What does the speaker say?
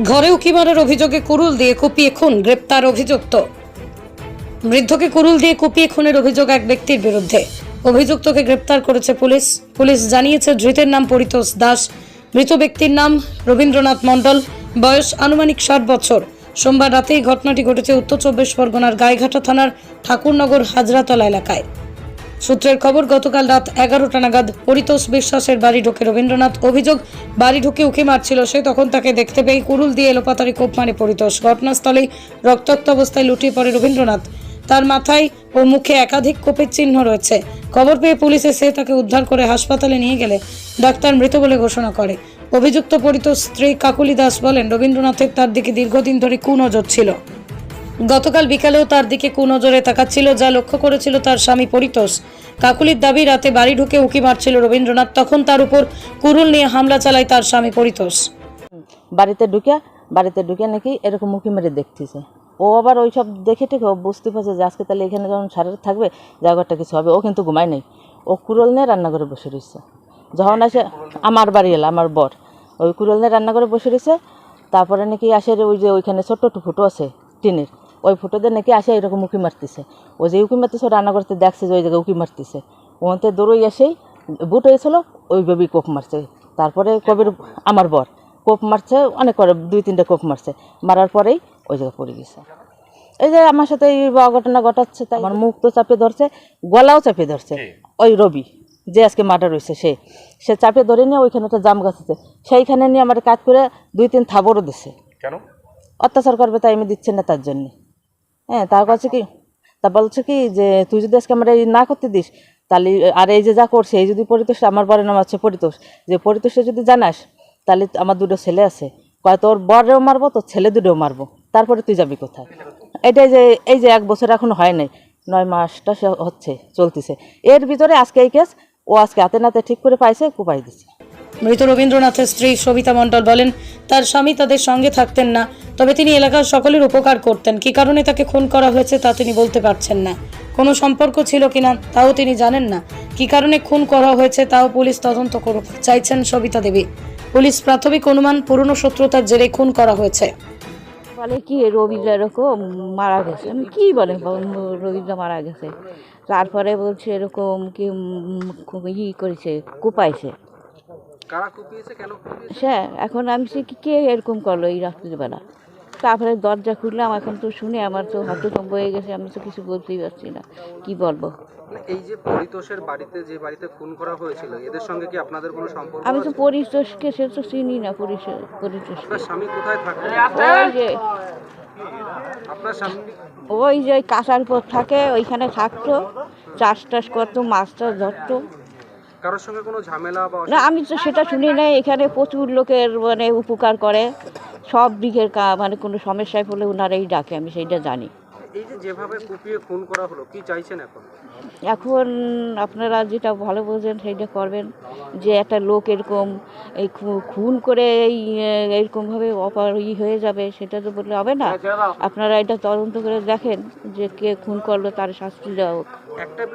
ঘরে উকি মারার অভিযোগে কুরুল দিয়ে কুপিয়ে খুন, গ্রেপ্তার অভিযুক্ত। বৃদ্ধকে কুরুল দিয়ে কুপিয়ে খুনের অভিযোগ এক ব্যক্তির বিরুদ্ধে। অভিযুক্তকে গ্রেপ্তার করেছে পুলিশ। পুলিশ জানিয়েছে ধৃতের নাম পরিতোষ দাস। মৃত ব্যক্তির নাম রবীন্দ্রনাথ মণ্ডল। বয়স আনুমানিক ষাট বছর। সোমবার রাতে এই ঘটনাটি ঘটেছে উত্তর চব্বিশ পরগনার গাইঘাটা থানার ঠাকুরনগর হাজরাতলা এলাকায়। সূত্রের খবর, গতকাল রাত এগারোটা নাগাদ পরিতোষ বিশ্বাসের বাড়ি ঢোকে রবীন্দ্রনাথ। অভিযোগ, বাড়ি ঢুকে উকি মারছিল সে, তখন তাকে দেখতে পেয়ে কুরুল দিয়ে এলোপাতারি কোপ মারে পরিতোষ। ঘটনাস্থলেই রক্তাক্ত অবস্থায় লুটিয়ে পড়ে রবীন্দ্রনাথ। তার মাথায় ও মুখে একাধিক কোপের চিহ্ন রয়েছে। খবর পেয়ে পুলিশ এসে তাকে উদ্ধার করে হাসপাতালে নিয়ে গেলে ডাক্তার মৃত বলে ঘোষণা করে। অভিযুক্ত পরিতোষ স্ত্রী কাকুলি দাস বলেন, রবীন্দ্রনাথের তার দিকে দীর্ঘদিন ধরে কুনজর ছিল। গতকাল বিকালেও তার দিকে কুনজরে তাকাচ্ছিল, যা লক্ষ্য করেছিল তার স্বামী পরিতোষ। কাকুলির দাবি, রাতে বাড়ি ঢুকে উকি মারছিল রবীন্দ্রনাথ। তখন তার উপর কুরুল নিয়ে হামলা চালায় তার স্বামী পরিতোষ। বাড়িতে ঢুকে বাড়িতে ঢুকে নাকি এরকম মুখি মেরে দেখতেছে। ও আবার ওই সব দেখে ঠিক, ও বুঝতে পারছে যে আজকে তাহলে এখানে যখন সারের থাকবে, জায়গাটা কিছু হবে। ও কিন্তু ঘুমায় নেই। ও কুরল নিয়ে রান্নাঘরে বসে রয়েছে। যখন আসে, আমার বাড়ি এলো, আমার বর। ওই কুরল নিয়ে রান্নাঘরে বসে রয়েছে। তারপরে নাকি আসে ওই যে ওইখানে ছোট্ট ফুটো আছে, টিনের। ওই ফুটোতে নাকি আসে এরকম উঁকি মারতেছে। ও যে উঁকি মারতেছে রান্না করতে দেখছে যে ওই জায়গায় উঁকি মারতেছে। ওতে দৌড়ই এসেই বুট হয়েছিল ওইভাবেই কোপ মারছে। তারপরে কবির আমার বর কোপ মারছে অনেক করে দুই তিনটে কোপ মারছে। মারার পরেই ওই জায়গায় পড়ে গেছে। এই যে আমার সাথে এই অঘটনা ঘটাচ্ছে তাই আমার মুখ তো চাপে ধরছে গলাও চাপে ধরছে। ওই রবি যে আজকে মার্ডার হয়েছে সে। সে চাপে ধরে নিয়ে ওইখানে একটা জাম গাছ আছে। সেইখানে নিয়ে আমার কাজ করে দুই তিন থাবরও দিছে। কেন? অত্যাচার করবে তাই আমি দিচ্ছি না তার জন্যে। হ্যাঁ তার কাছে কি, তা বলছে কি যে, তুই যদি আজকে আমার এই না করতে দিস, তাহলে আর এই যে যা করছে, এই যদি পরিতোষ, আমার বরের নাম আছে পরিতোষ। যে পরিতোষে যদি জানাস, তাহলে আমার দুটো ছেলে আছে। কয়, তোর বরেও মারবো, তোর ছেলে দুটোও মারবো। তারপরে তুই যাবি কোথায়? এটাই যে, এই যে এক বছর এখন হয় নাই, নয় মাসটা হচ্ছে, চলতেছে। এর ভিতরে আজকে এই কেস ও আজকে হাতে নাতে ঠিক করে পাইছে, কুপাই দিছে। মৃত রবীন্দ্রনাথের স্ত্রী সবিতা মণ্ডল বলেন, তার স্বামী তাদের সঙ্গে থাকতেন না, তবে তিনি এলাকার সকলের উপকার করতেন। কী কারণে তাকে খুন করা হয়েছে তা তিনি বলতে পারছেন না। কোনো সম্পর্ক ছিল কিনা তাও তিনি জানেন না। কী কারণে খুন করা হয়েছে তাও পুলিশ তদন্ত করুক চাইছেন সবিতা দেবী। পুলিশ প্রাথমিক অনুমান পুরনো শত্রুতার জেরে খুন করা হয়েছে। বলে কি, রবীন্দ্র এরকম মারা গেছে। আমি কি বলে রবীন্দ্র মারা গেছে। তারপরে বলছে এরকম কি ই করেছে, কুপাইছে। কারা কুপিয়েছে কেন কুপিয়েছে? সে এখন আমি সে কি কে এরকম করল এই রাত্রিবেলা তারপরে দরজা খুললাম এখন তো শুনে আমার তো হতভম্ব হয়ে গেছে আমি তো কিছু বলতেই পারছি না কি বলব? মানে এই যে পরিতোষের বাড়িতে যে বাড়িতে খুন করা হয়েছিল এদের সঙ্গে কি আপনাদের কোনো সম্পর্ক আমি তো? পরিতোষকে সে তো চিনি না পরিতোষ আপনার স্বামী কোথায় থাকে? ওই যে আপনার স্বামী? ওই যে ওই কাঁচার উপর থাকে ওইখানে থাকতো চাষ টাস করতো মাছ টাছ ধরতো। কারোর সঙ্গে কোনো ঝামেলা বা না আমি তো সেটা শুনি নাই এখানে প্রচুর লোকের মানে উপকার করে। সব দিকের মানে কোনো সমস্যায় পড়লে ওনারাই ডাকে আমি সেইটা জানি। এই যে যেভাবে কুপিয়ে খুন করা হলো কি চাইছেন এখন? এখন আপনারা যেটা ভালো বোঝেন সেইটা করবেন। যে একটা লোক এরকম এই খুন করে এই এরকমভাবে অপার ই হয়ে যাবে সেটা তো বললে হবে না। আপনারা এটা তদন্ত করে দেখেন যে কে খুন করল তার শাস্তি দেওয়া হোক। একটা